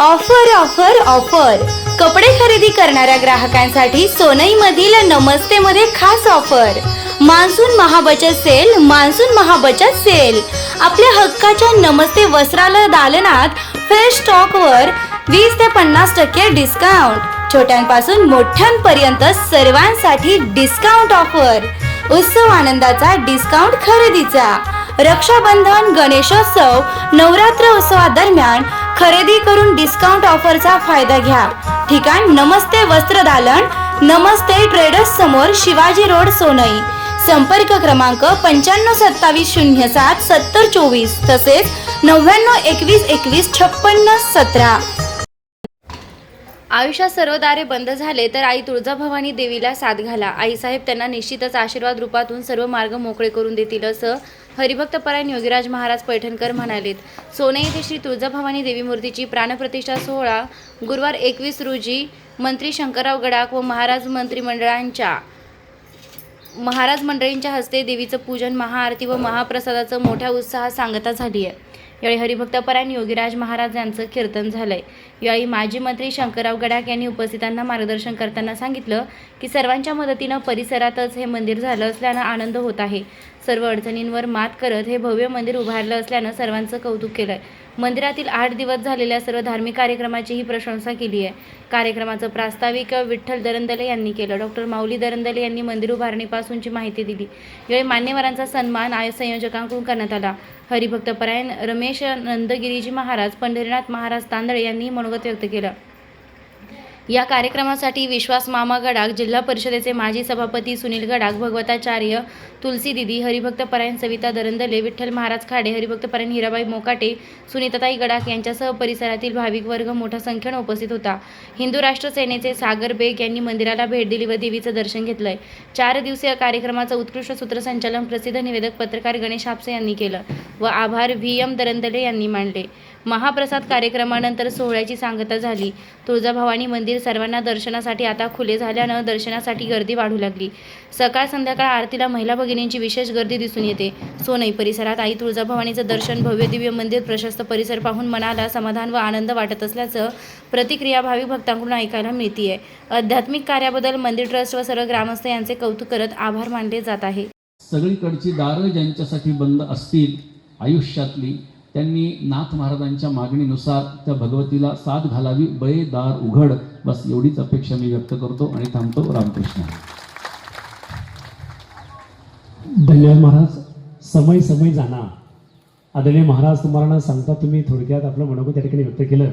Offer offer offer. कपडे खरेदी करणाऱ्या ग्राहकांसाठी सोनईमधील नमस्ते मध्ये खास ऑफर. मान्सून महाबचत सेल मान्सून महाबचत सेल. आपल्या हक्काच्या नमस्ते वस्त्रालय दालनात फ्रेश स्टॉकवर वीस ते पन्नास टक्के डिस्काउंट छोट्यांपासून मोठ्यांपर्यंत सर्वांसाठी डिस्काउंट ऑफर उत्सव आनंदाचा डिस्काउंट खरेदीचा. रक्षाबंधन गणेशोत्सव नवरात्र उत्सवादरम्यान खरेदी करून डिस्काउंट ऑफरचा फायदा घ्या. ठिकाण नमस्ते वस्त्र दालन नमस्ते ट्रेडर्स समोर शिवाजी रोड सोनई. संपर्क क्रमांक पंच्याण्णव सत्तावीस शून्य सात सत्तर चोवीस तसेच नव्याण्णव एकवीस एकवीस छप्पन्न सतरा. आयुष्यात सर्व दारे बंद झाले तर आई तुळजाभवानी देवीला साथ घाला. आईसाहेब त्यांना निश्चितच आशीर्वाद रूपातून सर्व मार्ग मोकळे करून देतील असं हरिभक्तपरायण योगीराज महाराज पैठणकर म्हणालेत सोने येथे श्री तुळजाभवानी देवी मूर्तीची प्राणप्रतिष्ठा सोहळा गुरुवार एकवीस रोजी मंत्री शंकरराव गडाख व महाराज मंत्रिमंडळांच्या महाराज मंडळींच्या हस्ते देवीचं पूजन महाआरती व महाप्रसादाचं मोठ्या उत्साहात सांगता झाली आहे. यावेळी हरिभक्तपरायण योगीराज महाराज यांचं कीर्तन झालंय. यावेळी माजी मंत्री शंकरराव गडाख यांनी उपस्थितांना मार्गदर्शन करताना सांगितलं की सर्वांच्या मदतीनं परिसरातच हे मंदिर झालं असल्यानं आनंद होत आहे. सर्व अडचणींवर मात करत हे भव्य मंदिर उभारलं असल्यानं सर्वांचं कौतुक केलं आहे मंदिरातील आठ दिवस झालेल्या सर्व धार्मिक कार्यक्रमाचीही प्रशंसा केली आहे कार्यक्रमाचं प्रास्ताविक विठ्ठल दरंदले यांनी केलं. डॉक्टर माऊली दरंदले यांनी मंदिर उभारणीपासूनची माहिती दिली. यावेळी मान्यवरांचा सन्मान आय संयोजकांकडून करण्यात आला. हरिभक्तपरायण रमेश नंदगिरीजी महाराज पंढरीनाथ महाराज तांदळे यांनी मनोगत व्यक्त केलं. या कार्यक्रमासाठी विश्वास मामा गडाख जिल्हा परिषदेचे माजी सभापती सुनील गडाख भगवताचार्य तुलसी दिदी हरिभक्तपरायण सविता दरंदले विठ्ठल महाराज खाडे हरिभक्तपरायण हिराबाई मोकाटे सुनीताताई गडाख यांच्यासह परिसरातील भाविक वर्ग मोठ्या संख्येनं उपस्थित होता. हिंदू राष्ट्र सेनेचे सागर बेग यांनी मंदिराला भेट दिली व देवीचं दर्शन घेतलंय. चार दिवसीय कार्यक्रमाचं उत्कृष्ट सूत्रसंचालन प्रसिद्ध निवेदक पत्रकार गणेश हापसे यांनी केलं व आभार व्ही एम दरंदले यांनी मांडले महाप्रसाद कार्यक्रमानंतर सोहळ्याची सांगता झाली. तुळजाभवानी मंदिर सर्वांना दर्शनासाठी आता खुले झाल्यानं दर्शनासाठी गर्दी वाढू लागली. सकाळ संध्याकाळ आरतीला महिला भगिनींची विशेष गर्दी दिसून येते. सोनई परिसरात आई तुळजाभवानीचं दर्शन भव्य दिव्य मंदिर प्रशस्त परिसर पाहून मनाला समाधान व आनंद वाटत असल्याचं प्रतिक्रिया भाविक भक्तांकडून ऐकायला मिळतीये. आध्यात्मिक कार्याबद्दल मंदिर ट्रस्ट व सर्व ग्रामस्थ यांचे कौतुक करत आभार मानले जात आहे. सगळीकडची दारं ज्यांच्यासाठी बंद असतील आयुष्यातली त्यांनी नाथ महाराजांच्या मागणीनुसार त्या भगवतीला साथ घालावी बळे दार उघड बस एवढीच अपेक्षा मी व्यक्त करतो आणि थांबतो रामकृष्ण. धन्यवाद महाराज समय समय जाणार आदरणीय महाराज तुम्हाला सांगता तुम्ही थोडक्यात आपलं मनोगत त्या ठिकाणी व्यक्त केलं.